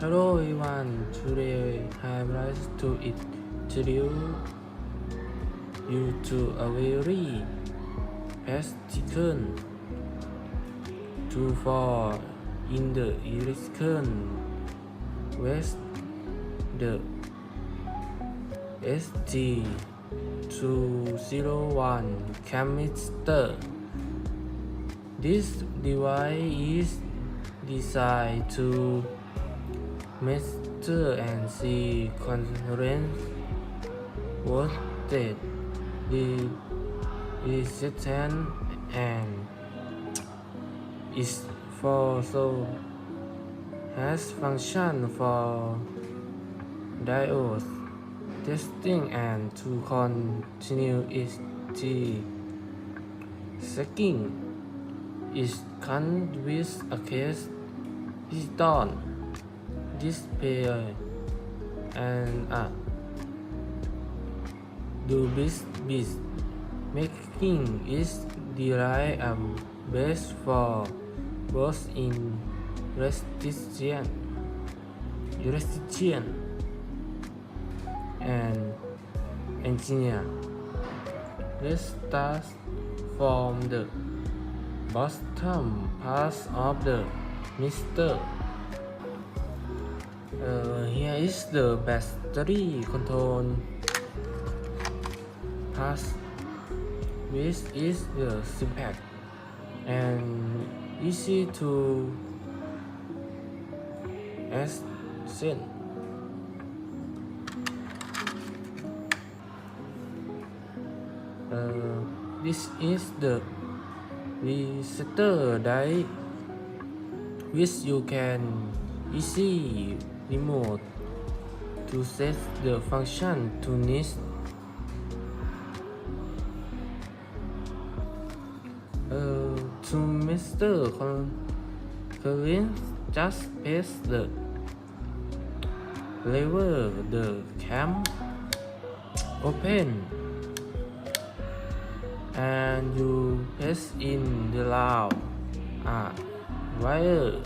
Hello everyone, today I would like to introduce you to a very practical tool for in the electrical West the ST201 canister. This device is designed to measure and see current voltage, the resistance, and is for so has function for diodes testing and to continue its checking is can with a case piston pair and a do this bit making is derived a best for both in resistance resistance and engineer. Let's start from the bottom part of the mister uh, here is the battery control part which is the compact and easy to access Uh, this is the resetter die which you can easily remote to set the function to need uh, to con- current just press the lever the cam open and you press in the loud uh, wire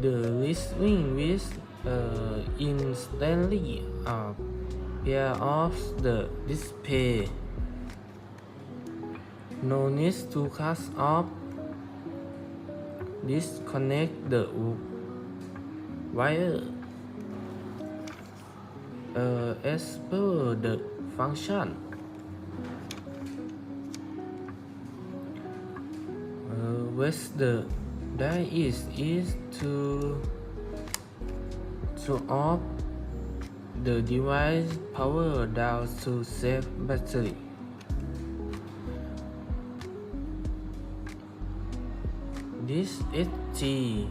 the listening with uh, instantly appear off the display. No need to cut off. Disconnect the wire. Uh, as per the function. Uh, with the die is is to to off the device power down to save battery. This is ST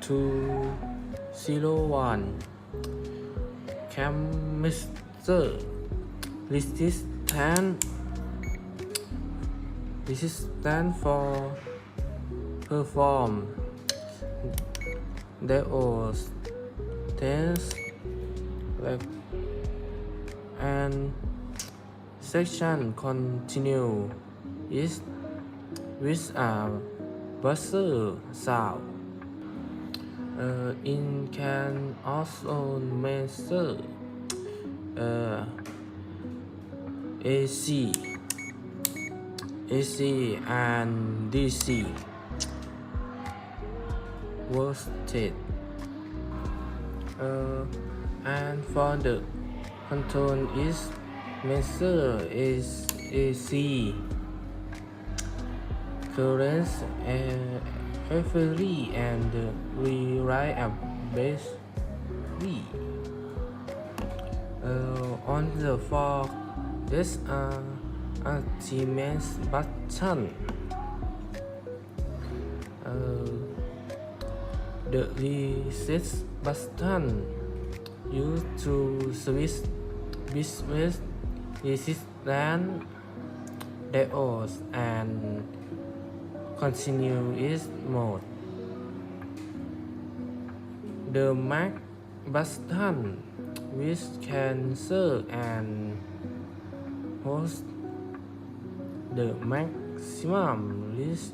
201 canister resistant resistant for perform. Diodes test like and section continue is with a buzzer sound. Uh, it can also measure uh, AC, AC and DC voltage. Uh, and for the control is measure is AC current and every and we write a base V. Uh, on the fork, there's a ultimate button. Uh, the reset button used to switch between resistance diodes and continue its mode. The Mac button which can serve and host the maximum list